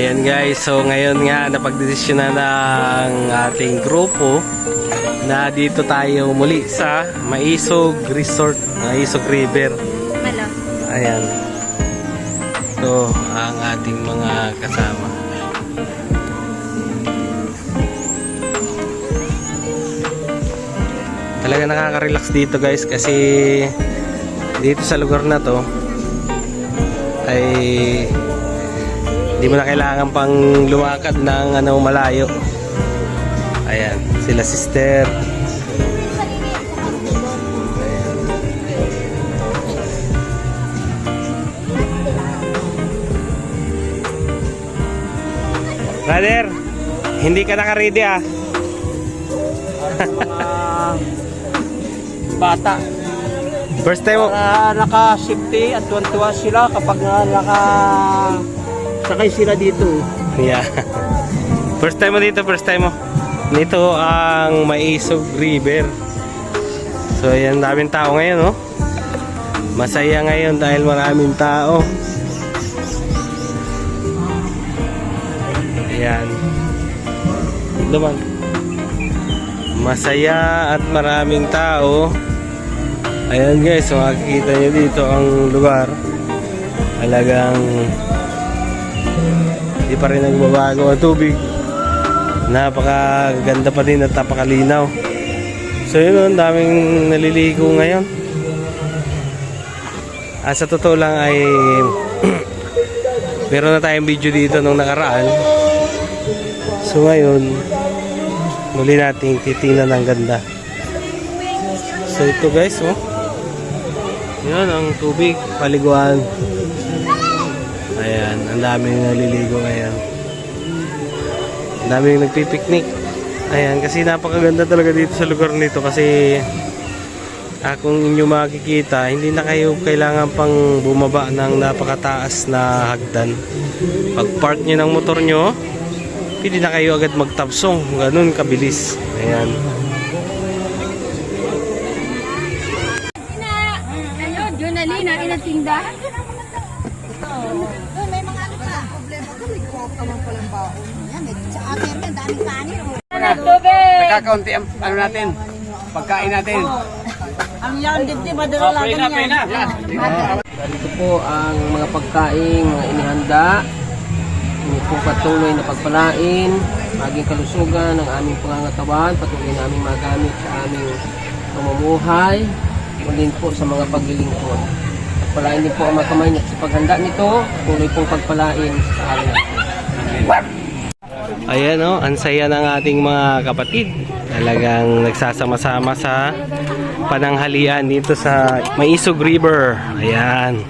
Ayan guys, so ngayon nga napagdesisyon na ng ating grupo na dito tayo muli sa Maisog Resort, Maisog River. Malo. Ayan. Ito ang ating mga kasama. Talaga nakaka-relax dito guys kasi dito sa lugar na to ay hindi mo na kailangan pang lumakad ng ano malayo. Ayan, sila sister. Brother, hindi ka naka-ready ah. mga bata. First time mo. Para naka-safety at tuwan-tuwa sila kapag na naka sakay sila dito. Yeah. First time mo dito, first time mo. Dito ang Maisog River. So ayan, daming tao ngayon, oh. Masaya ngayon dahil maraming tao. Ayan. Duman. Masaya at maraming tao. Ayan guys, so makikita nyo dito ang lugar. Talagang hindi pa rin nagbabago ang tubig. Napakaganda pa din at napakalinaw. So yun, ang daming naliligo ngayon. Ah, sa totoo lang ay meron na tayong video dito nung nakaraan. So ngayon, muli nating titingnan ang ganda. So ito guys, oh. Yan ang tubig, paliguan. Ayan, ang daming naliligo ngayon. Ang daming nagpipiknik. Ayan, kasi napakaganda talaga dito sa lugar nito kasi ah, kung inyo makikita, hindi na kayo kailangan pang bumaba ng napakataas na hagdan. Pag park nyo ng motor nyo, hindi na kayo agad magtabsong. Ganun kabilis. Ayan. Yun na Lina, inatinda. Doon, may man palang baon. Yan, may sa akin yan, daming kanin. oh. Nakakaunti ang ano natin, pagkain natin. Ang yan, dito, madala lang yan. Ito po ang mga pagkain, mga inihanda. Ini po patuloy na pagpalain, maging kalusugan ng aming pangangatawan, patuloy namin magamit sa aming pamumuhay, muli po sa mga paglilingkod. Pagpalain din po ang mga kamay niyo sa paghanda nito, tuloy pong pagpalain sa amin. Ayan o, ang saya ng ating mga kapatid. Talagang nagsasama-sama sa pananghalian dito sa Maisog River. Ayan.